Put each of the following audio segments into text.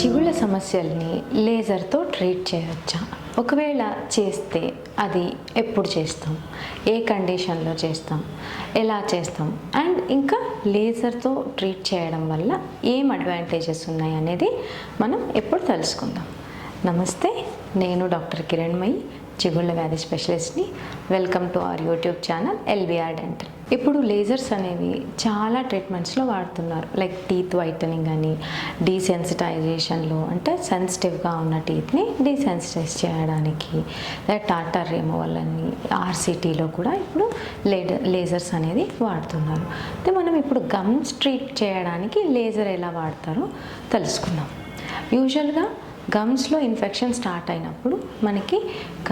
చిగుళ్ళ సమస్యల్ని లేజర్తో ట్రీట్ చేయవచ్చా ఒకవేళ చేస్తే అది ఎప్పుడు చేస్తాం? ఏ కండిషన్లో చేస్తాం? ఎలా చేస్తాం? అండ్ ఇంకా లేజర్తో ట్రీట్ చేయడం వల్ల ఏం అడ్వాంటేజెస్ ఉన్నాయి అనేది మనం ఎప్పుడు తెలుసుకుందాం. నమస్తే. నేను డాక్టర్ కిరణ్మయి చిగుళ్ళ వ్యాధి స్పెషలిస్ట్ని. Welcome to our YouTube channel LBR dental. ఇప్పుడు లేజర్స్ అనేవి చాలా ట్రీట్మెంట్స్లో వాడుతున్నారు. లైక్ టీత్ వైటనింగ్ అని డీసెన్సిటైజేషన్లో అంటే సెన్సిటివ్గా ఉన్న టీత్ని డీసెన్సిటైజ్ చేయడానికి. లేదా టాటర్ రిమూవల్ అని ఆర్సిటీలో కూడా ఇప్పుడు లేడ లేజర్స్ అనేది వాడుతున్నారు. అయితే మనం ఇప్పుడు గమ్స్ ట్రీట్ చేయడానికి లేజర్ ఎలా వాడతారో తెలుసుకుందాం. యూజువల్గా గమ్స్లో ఇన్ఫెక్షన్ స్టార్ట్ అయినప్పుడు మనకి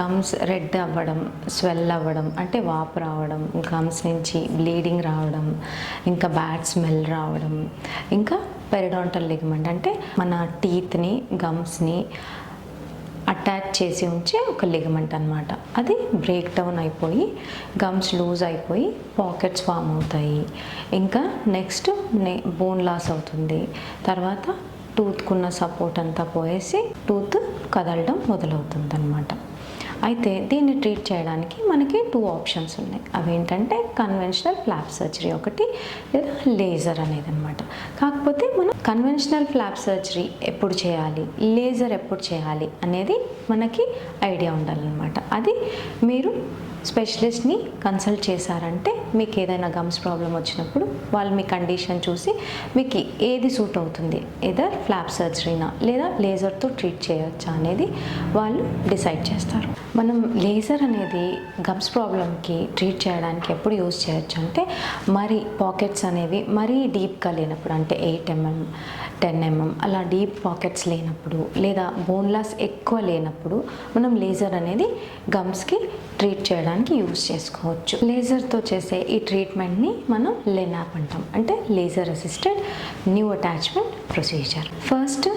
గమ్స్ రెడ్ అవ్వడం స్వెల్ అవ్వడం అంటే వాపు రావడం గమ్స్ నుంచి బ్లీడింగ్ రావడం ఇంకా బ్యాడ్ స్మెల్ రావడం ఇంకా పెరిడాంటల్ లిగమెంట్ అంటే మన టీత్ని గమ్స్ని అటాచ్ చేసి ఉంచే ఒక లిగమెంట్ అనమాట అది బ్రేక్ డౌన్ అయిపోయి గమ్స్ లూజ్ అయిపోయి పాకెట్స్ ఫామ్ అవుతాయి. ఇంకా నెక్స్ట్ బోన్ లాస్ అవుతుంది. తర్వాత టూత్కున్న సపోర్ట్ అంతా పోయేసి టూత్ కదలడం మొదలవుతుంది అనమాట అయితే దీన్ని ట్రీట్ చేయడానికి మనకి టూ ఆప్షన్స్ ఉన్నాయి. అవేంటంటే కన్వెన్షనల్ ఫ్లాప్ సర్జరీ ఒకటి లేదా లేజర్ అనేది అనమాట కాకపోతే మనం కన్వెన్షనల్ ఫ్లాప్ సర్జరీ ఎప్పుడు చేయాలి లేజర్ ఎప్పుడు చేయాలి అనేది మనకి ఐడియా ఉండాలన్నమాట. అది మీరు స్పెషలిస్ట్ని కన్సల్ట్ చేశారంటే మీకు ఏదైనా గమ్స్ ప్రాబ్లం వచ్చినప్పుడు వాళ్ళు మీ కండిషన్ చూసి మీకు ఏది సూట్ అవుతుంది ఏదర్ ఫ్లాప్ సర్జరీనా లేదా లేజర్తో ట్రీట్ చేయొచ్చా అనేది వాళ్ళు డిసైడ్ చేస్తారు. మనం లేజర్ అనేది గమ్స్ ప్రాబ్లంకి ట్రీట్ చేయడానికి ఎప్పుడు యూజ్ చేయొచ్చు అంటే మరి పాకెట్స్ అనేవి మరీ డీప్గా లేనప్పుడు అంటే ఎయిట్ ఎంఎం టెన్ ఎంఎం అలా డీప్ పాకెట్స్ లేనప్పుడు లేదా బోన్లాస్ ఎక్కువ లేనప్పుడు మనం లేజర్ అనేది గమ్స్కి ట్రీట్ చేయడానికి యూజ్ చేసుకోవచ్చు. లేజర్తో చేసే ఈ ట్రీట్మెంట్ని మనం లెనాప్ అంటాం. అంటే laser assisted new attachment procedure first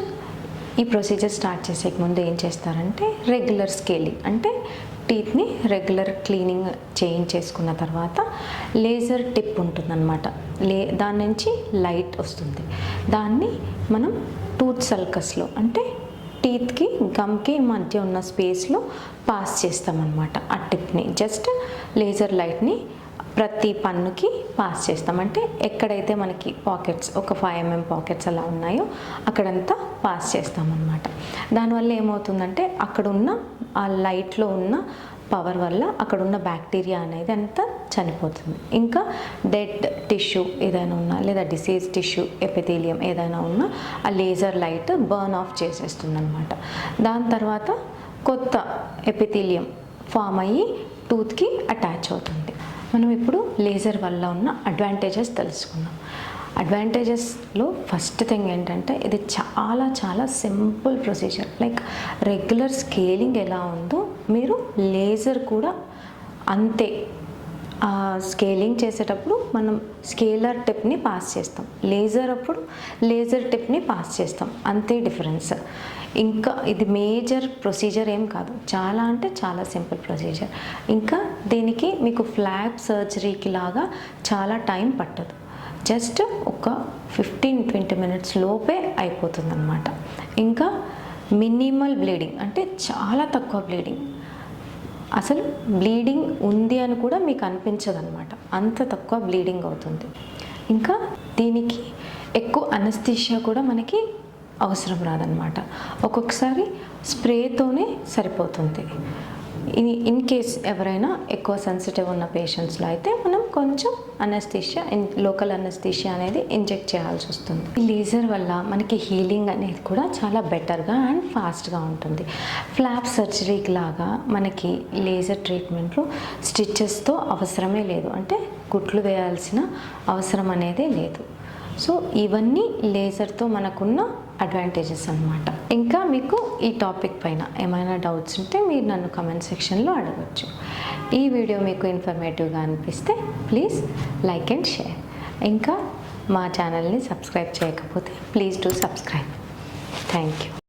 ఈ ప్రొసీజర్ స్టార్ట్ చేసే ముందు ఏం చేస్తారంటే రెగ్యులర్ స్కేలింగ్ అంటే టీత్ని రెగ్యులర్ క్లీనింగ్ చేయించేసుకున్న తర్వాత లేజర్ టిప్ ఉంటుందన్నమాట. లే దాని నుంచి లైట్ వస్తుంది. దాన్ని మనం టూత్ సల్కస్లో అంటే టీత్కి గమ్కి మధ్య ఉన్న స్పేస్లో పాస్ చేస్తామన్నమాట ఆ టిప్ని. జస్ట్ లేజర్ లైట్ని ప్రతి పన్నుకి పాస్ చేస్తాం. అంటే ఎక్కడైతే మనకి పాకెట్స్ ఒక ఫైవ్ ఎంఎం పాకెట్స్ అలా ఉన్నాయో అక్కడంతా పాస్ చేస్తామన్నమాట. దానివల్ల ఏమవుతుందంటే అక్కడ ఉన్న ఆ లైట్లో ఉన్న పవర్ వల్ల అక్కడ ఉన్న బ్యాక్టీరియా అనేది అంతా చనిపోతుంది. ఇంకా డెడ్ టిష్యూ ఏదైనా ఉన్నా లేదా డిసీజ్ టిష్యూ ఎపిథీలియం ఏదైనా ఉన్నా ఆ లేజర్ లైట్ బర్న్ ఆఫ్ చేసేస్తుంది అనమాట దాని తర్వాత కొత్త ఎపిథీలియం ఫామ్ అయ్యి టూత్కి అటాచ్ అవుతుంది. మనం ఇప్పుడు లేజర్ వల్ల ఉన్న అడ్వాంటేజెస్ తెలుసుకుందాం. అడ్వాంటేజెస్లో ఫస్ట్ థింగ్ ఏంటంటే ఇది చాలా చాలా simple procedure. Like regular scaling ఎలా ఉందో మీరు లేజర్ కూడా అంతే స్కేలింగ్ చేసేటప్పుడు మనం స్కేలర్ టిప్ని పాస్ చేస్తాం. లేజర్ అప్పుడు లేజర్ టిప్ని పాస్ చేస్తాం. అంతే డిఫరెన్స్. ఇంకా ఇది మేజర్ ప్రొసీజర్ ఏం కాదు. చాలా అంటే చాలా సింపుల్ ప్రొసీజర్. ఇంకా దీనికి మీకు ఫ్లాప్ సర్జరీకి లాగా చాలా టైం పట్టదు. జస్ట్ ఒక ఫిఫ్టీన్ ట్వంటీ మినిట్స్ లోపే అయిపోతుంది అనమాట ఇంకా మినిమల్ బ్లీడింగ్ అంటే చాలా తక్కువ బ్లీడింగ్. అసలు బ్లీడింగ్ ఉంది అని కూడా మీకు అనిపించదనమాట అంత తక్కువ బ్లీడింగ్ అవుతుంది. ఇంకా దీనికి ఎక్కువ అనస్థిషియా కూడా మనకి అవసరం రాదనమాట ఒక్కొక్కసారి స్ప్రేతోనే సరిపోతుంది. ఇన్ ఇన్ కేస్ ఎవరైనా ఎక్కువ సెన్సిటివ్ ఉన్న పేషెంట్స్లో అయితే మనం కొంచెం అనస్థిషియా లోకల్ అనస్థిషియా అనేది ఇంజెక్ట్ చేయాల్సి వస్తుంది. ఈ లేజర్ వల్ల మనకి హీలింగ్ అనేది కూడా చాలా బెటర్గా అండ్ ఫాస్ట్గా ఉంటుంది. ఫ్లాప్ సర్జరీకి లాగా మనకి లేజర్ ట్రీట్మెంట్లో స్టిచ్చెస్తో అవసరమే లేదు. అంటే గుట్లు వేయాల్సిన అవసరం అనేది లేదు. సో ఇవన్నీ లేజర్తో మనకున్న అడ్వాంటేజెస్ అనమాట ఇంకా మీకు ఈ టాపిక్ పైన ఏమైనా డౌట్స్ ఉంటే మీరు నన్ను కమెంట్ సెక్షన్లో అడగచ్చు. ఈ వీడియో మీకు ఇన్ఫర్మేటివ్గా అనిపిస్తే ప్లీజ్ లైక్ అండ్ షేర్ ఇంకా మా ఛానల్ని సబ్స్క్రైబ్ చేయకపోతే please do subscribe thank you